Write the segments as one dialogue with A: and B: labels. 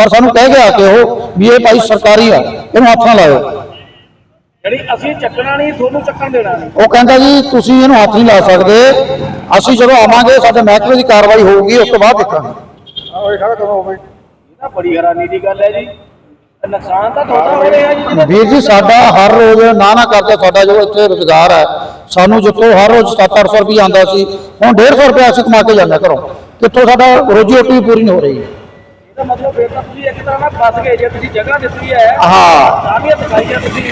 A: ਪਰ ਸਾਨੂੰ ਕਹਿ ਗਿਆ ਕਿ ਉਹ ਵੀ ਇਹ ਭਾਈ ਸਰਕਾਰੀ ਆ ਇਹਨੂੰ ਹੱਥ ਨਾ ਲਾਇਓ।
B: ਜਿਹੜੀ ਅਸੀਂ ਚੱਕਣਾ ਨਹੀਂ ਤੁਹਾਨੂੰ ਚੱਕਣ ਦੇਣਾ ਨਹੀਂ।
A: ਉਹ ਕਹਿੰਦਾ ਜੀ ਤੁਸੀਂ ਇਹਨੂੰ ਹੱਥ ਨਹੀਂ ਲਾ ਸਕਦੇ। ਅਸੀਂ ਜਦੋਂ ਆਵਾਂਗੇ ਸਾਡੇ ਮਹਿਕਮੇ ਦੀ ਕਾਰਵਾਈ ਹੋਊਗੀ ਉਸ ਤੋਂ ਬਾਅਦ ਦੇਖਾਂਗੇ।
B: ਇਹ ਤਾਂ ਬੜੀ ਹੈਰਾਨੀ ਦੀ ਗੱਲ ਹੈ ਜੀ। ਨੁਕਸਾਨ ਤਾਂ ਤੁਹਾਡਾ ਹੋ ਰਿਹਾ ਜੀ ਜਿਹਦਾ
A: ਵੀਰ ਜੀ ਸਾਡਾ ਹਰ ਰੋਜ਼ ਨਾ ਨਾ ਕਰਦੇ ਸਾਡਾ ਜੋ ਇੱਥੇ ਰੁਜ਼ਗਾਰ ਹੈ ਸਾਨੂੰ ਜਿੱਥੋਂ ਹਰ ਰੋਜ਼ 7-800 ਰੁਪਏ ਆਉਂਦਾ ਸੀ ਹੁਣ 150 ਰੁਪਏ ਅਸੀਂ ਕਮਾ ਕੇ ਜਾਂਦੇ ਹਾਂ ਘਰੋਂ। ਕਿੱਥੋਂ ਸਾਡਾ ਰੋਜੀ ਰੋਟੀ ਪੂਰੀ ਨਹੀਂ ਹੋ ਰਹੀ।
B: ਇਹਦਾ ਮਤਲਬ ਫਿਰ ਤਾਂ ਤੁਸੀਂ ਇੱਕ ਤਰ੍ਹਾਂ ਨਾਲ ਫਸ ਗਏ ਜੇ ਤੁਸੀਂ ਜਗ੍ਹਾ ਦਿੱਤੀ ਹੈ।
A: ਹਾਂ।
B: ਸਾਰੀਆਂ ਦਿਖਾਈਆਂ ਤੁਸੀਂ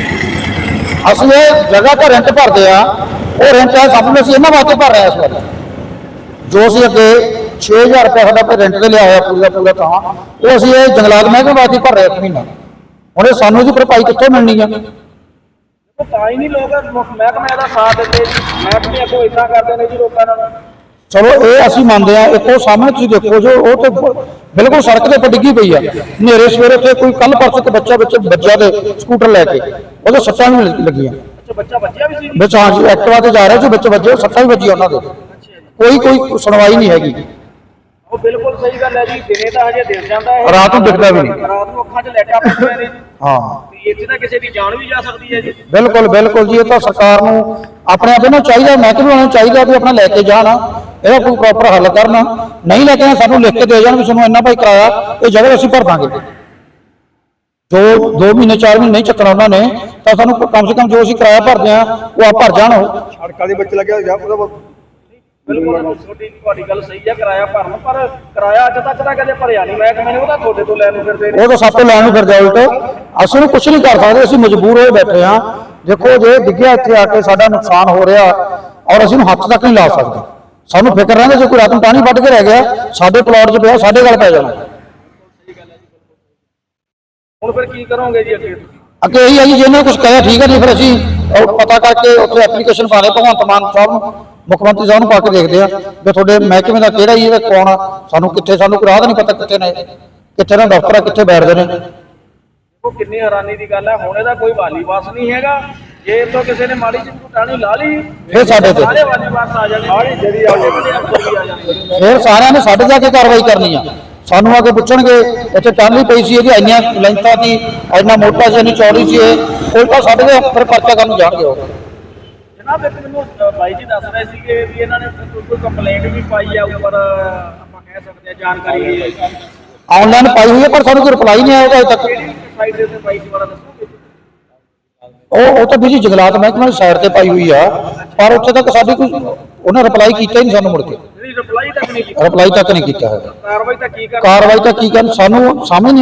A: ਅਸੀਂ ਇਹ ਜਗ੍ਹਾ ਤੇ ਰੈਂਟ ਭਰਦੇ ਆ ਉਹ ਰੈਂਟ ਹੈ ਸਾਨੂੰ ਅਸੀਂ ਇਹਨਾਂ ਵਾਸਤੇ ਭਰ ਰਹੇ ਇਸ ਜੋ ਅਸੀਂ ਅੱਗੇ 6000 ਰੁਪਏ ਸਾਡਾ ਕੋਈ ਰੈਂਟ ਤੇ ਲਿਆ ਹੋਇਆ ਪੂਰਾ ਪੂਰਾ ਤਾਂ ਉਹ ਅਸੀਂ ਇਹ ਜੰਗਲਾਤ ਮਹਿਕਮੇ ਵਾਸਤੇ ਭਰ ਰਹੇ ਮਹੀਨਾ। ਹੁਣ ਇਹ ਸਾਨੂੰ ਦੀ ਭਰਪਾਈ ਕਿੱਥੋਂ ਮਿਲਣੀ ਆ?
B: ਤਾਂ ਹੀ ਨਹੀਂ ਲੋਕ ਮਹਿਕਮੇ ਦਾ ਸਾਥ ਦਿੰਦੇ ਜੀ। ਮਹਿਕਮੇ ਅੱਗੋਂ ਇਦਾਂ ਕਰਦੇ ਨੇ ਜੀ ਲੋਕਾਂ ਨਾਲ।
A: ਚਲੋ ਇਹ ਅਸੀਂ ਮੰਨਦੇ ਆ ਇੱਕ ਉਹ ਸਾਹਮਣੇ ਤੁਸੀਂ ਦੇਖੋ ਜੋ ਉਹ ਤੇ ਬਿਲਕੁਲ ਸੜਕ ਦੇ ਉੱਪਰ ਡਿੱਗੀ ਪਈ ਆ। ਹਨੇਰੇ ਸਵੇਰੇ ਉੱਥੇ ਕੋਈ ਕੱਲ ਪਰਸੋਂ ਤੇ ਬੱਚਾ ਵਿੱਚ ਬੱਚਾ ਦੇ ਸਕੂਟਰ ਲੈ ਕੇ ਉਹਦੇ ਸੱਟਾਂ ਵੀ ਲੱਗ- ਲੱਗੀਆਂ।
B: ਬੱਚਾ ਬੱਚਿਆ ਵੀ ਸੀ?
A: ਐਕਟਿਵਾ ਤੇ ਜਾ ਰਿਹਾ ਸੀ ਬੱਚੇ ਬੱਜੇ ਸੱਟਾਂ ਵੀ ਵੱਜੀਆਂ ਉਹਨਾਂ ਦੇ। ਕੋਈ ਕੋਈ ਸੁਣਵਾਈ ਨਹੀਂ ਹੈਗੀ।
B: ਉਹ ਬਿਲਕੁਲ ਸਹੀ ਗੱਲ ਹੈ ਜੀ ਦਿਨੇ ਤਾਂ ਹਜੇ ਦਿਸ ਜਾਂਦਾ ਹੈ
A: ਰਾਤ ਨੂੰ ਦਿਖਦਾ ਵੀ ਨਹੀਂ।
B: ਰਾਤ ਨੂੰ ਅੱਖਾਂ 'ਚ ਲੈਟਾਂ ਪੈਂਦੀਆਂ ਨੇ।
A: ਹਾਂ।
B: ਇੱਥੇ ਤਾਂ ਕਿਸੇ ਦੀ ਜਾਨ ਵੀ ਜਾ ਸਕਦੀ ਹੈ ਜੀ।
A: ਬਿਲਕੁਲ ਬਿਲਕੁਲ ਜੀ ਇਹ ਤਾਂ ਸਰਕਾਰ ਨੂੰ ਆਪਣੇ ਆਪ ਨੂੰ ਚਾਹੀਦਾ ਮਹਿਕਮੇ ਨੂੰ ਚਾਹੀਦਾ ਵੀ ਆਪਣਾ ਲੈ ਕੇ ਜਾਣ ਇਹਦਾ ਕੋਈ ਪ੍ਰੋਪਰ ਹੱਲ ਕਰਨ। ਨਹੀਂ ਲੈ ਕੇ ਸਾਨੂੰ ਲਿਖ ਕੇ ਦੇ ਜਾਣ ਵੀ ਸਾਨੂੰ ਇੰਨਾ ਭਾਈ ਕਰਾਇਆ ਇਹ ਜਗ੍ਹਾ ਅਸੀਂ ਭਰ ਦਾਂਗੇ। ਜੋ 2 ਮਹੀਨੇ 4 ਮਹੀਨੇ ਨਹੀਂ ਚੱਕਣਾ ਉਹਨਾਂ ਨੇ ਤਾਂ ਸਾਨੂੰ ਕਮ ਸੇ ਕਮ ਜੋ ਅਸੀਂ ਕਿਰਾਇਆ ਭਰਦੇ ਆ ਉਹ ਆ ਭਰ ਜਾਣ ਉਹ।
C: ਸੜਕਾਂ ਦੇ ਵਿੱਚ ਲੱਗਿਆ ਗਿਆ ਉਹਦਾ
B: ਬਿਲਕੁਲ ਤੁਹਾਡੀ ਤੁਹਾਡੀ ਗੱਲ ਸਹੀ ਹੈ ਕਿਰਾਇਆ ਭਰਨ ਪਰ ਕਿਰਾਇਆ ਅੱਜ ਤੱਕ ਤਾਂ ਕਦੇ ਭਰਿਆ ਨਹੀਂ। ਮੈਂ ਕਹਿੰਦਾ ਉਹਦਾ ਤੁਹਾਡੇ ਤੋਂ ਲੈਣ ਨੂੰ ਫਿਰਦੇ ਨੇ।
A: ਉਹ ਤਾਂ ਲੈਣ ਨੂੰ ਫਿਰਦਾ ਉਲਟ। ਅਸੀਂ ਨੂੰ ਕੁਝ ਨਹੀਂ ਕਰ ਸਕਦੇ ਅਸੀਂ ਮਜਬੂਰ ਹੋਏ ਬੈਠੇ ਆ ਦੇਖੋ ਜੇ ਡਿੱਗਿਆ ਇੱਥੇ ਆ ਕੇ ਸਾਡਾ ਨੁਕਸਾਨ ਹੋ ਰਿਹਾ ਔਰ ਅਸੀਂ ਨੂੰ ਹੱਥ ਤੱਕ ਨਹੀਂ ਲਾ ਸਕਦੇ। ਸਾਨੂੰ ਫਿਕਰ ਰਹਿੰਦਾ ਜੇ ਕੋਈ ਰਾਤ ਪਾਣੀ ਵੱਢ ਕੇ ਰਹਿ ਗਿਆ ਸਾਡੇ ਪਲਾਟ 'ਚ ਪਿਆ ਸਾਡੇ ਗੱਲ ਪੈ ਜਾਣਾ।
B: ਹੁਣ ਫਿਰ ਕੀ ਕਰੋਗੇ ਜੀ ਅੱਗੇ?
A: ਅੱਗੇ ਇਹੀ ਹੈ ਜੀ ਜੇ ਇਹਨਾਂ ਨੇ ਕੁਝ ਕਹਿਆ ਠੀਕ ਹੈ ਨਹੀਂ ਫਿਰ ਅਸੀਂ ਪਤਾ ਕਰਕੇ ਉੱਥੇ ਐਪਲੀਕੇਸ਼ਨ ਪਾ ਲੈ ਭਗਵੰਤ ਮਾਨ ਸਾਹਿਬ ਨੂੰ ਮੁੱਖ ਮੰਤਰੀ ਸਾਹਿਬ ਨੂੰ ਪਾ ਕੇ ਦੇਖਦੇ ਆ ਵੀ ਤੁਹਾਡੇ ਮਹਿਕਮੇ ਦਾ ਕਿਹੜਾ ਜੀ ਇਹਦਾ ਕੌਣ ਆ ਸਾਨੂੰ ਕਿੱਥੇ ਸਾਨੂੰ ਕੋਈ ਰਾਹ ਨਹੀਂ ਪਤਾ ਕਿੱਥੇ ਨੇ ਕਿੱਥੇ ਨਾ ਦਫ਼ਤਰ ਆ ਕਿੱਥੇ ਬੈਠਦੇ ਨੇ।
B: ਉਹ ਕਿੰਨੀ ਹੈਰਾਨੀ ਦੀ ਗੱਲ ਹੈ। ਹੁਣ ਇਹਦਾ ਕੋਈ ਵਾਲੀ ਵਾਸ ਨਹੀਂ ਹੈਗਾ। ਜੇ ਤੋਂ ਕਿਸੇ ਨੇ ਮਾੜੀ ਜਿਹੀ ਟਾਣੀ ਲਾ ਲਈ
A: ਫਿਰ ਸਾਡੇ ਤੇ।
B: ਸਾਰੇ ਵਾਲੀ ਵਾਸ ਆ ਜਾਣੇ। ਸਾਰੀ ਜਿਹੜੀ ਆ ਜਾਣੀ।
A: ਫਿਰ ਸਾਰਿਆਂ ਨੇ ਸਾਡੇ ਜਾ ਕੇ ਕਾਰਵਾਈ ਕਰਨੀ ਆ। ਸਾਨੂੰ ਆ ਕੇ ਪੁੱਛਣਗੇ ਇੱਥੇ ਟਾਹਲੀ ਪਈ ਸੀ ਇਹਦੀ ਇੰਨੀਆਂ ਲੈਂਥਾਂ ਦੀ ਇੰਨਾ ਮੋਟਾ ਸੀ ਇੰਨੀ ਚੌੜੀ ਸੀ ਇਹ। ਉਲਟਾ ਸਾਡੇ ਦੇ ਫਿਰ ਪਰਚਾ ਕਰਨ ਜਾਣਗੇ ਉਹ।
B: ਜਨਾਬ ਇੱਕ ਮੈਨੂੰ ਬਾਈ ਜੀ ਦੱਸ ਰਹੇ ਸੀਗੇ ਵੀ ਇਹਨਾਂ ਨੇ ਕੋਈ- ਕੋਈ ਕੰਪਲੇਂਟ ਵੀ ਪਾਈ ਆ ਉੱਪਰ ਆਪਾਂ ਕਹਿ ਸਕਦੇ ਆ ਜਾਣਕਾਰੀ
A: ਆਨਲਾਈਨ ਪਾਈ ਹੋਈ ਹੈ ਪਰ ਸਾਨੂੰ ਕੋਈ ਰਿਪਲਾਈ ਨਹੀਂ ਆਇਆ ਅਜੇ ਤੱਕ।
B: ਕਿਹੜੀ ਸਾਈਟ ਦੇ ਉੱਤੇ ਪਾਈ ਸੀ ਵਾਲਾ ਦੱਸੋਗੇ
A: ਉਹ ਉਹ ਤਾਂ ਵੀ ਜੀ ਜੰਗਲਾਤ ਮਹਿਕਮੇ ਦੀ ਸਾਈਡ ਤੇ ਪਾਈ ਹੋਈ ਆ ਪਰ ਉੱਥੇ ਤੱਕ ਸਾਡੀ ਕੋਈ ਉਹਨੇ ਰਿਪਲਾਈ ਕੀਤਾ ਹੀ ਨਹੀਂ ਸਾਨੂੰ ਮੁੜ ਕੇ।
B: ਰਿਪਲਾਈ ਤੱਕ ਨਹੀਂ ਕੀਤੀ।
A: ਰਿਪਲਾਈ ਤੱਕ ਨਹੀਂ ਕੀਤਾ ਹੈਗਾ।
B: ਕਾਰਵਾਈ ਤਾਂ ਕੀ ਕਰ
A: ਕਾਰਵਾਈ ਤਾਂ ਕੀ ਕਰਨ? ਸਾਨੂੰ ਸਮਝ ਨਹੀਂ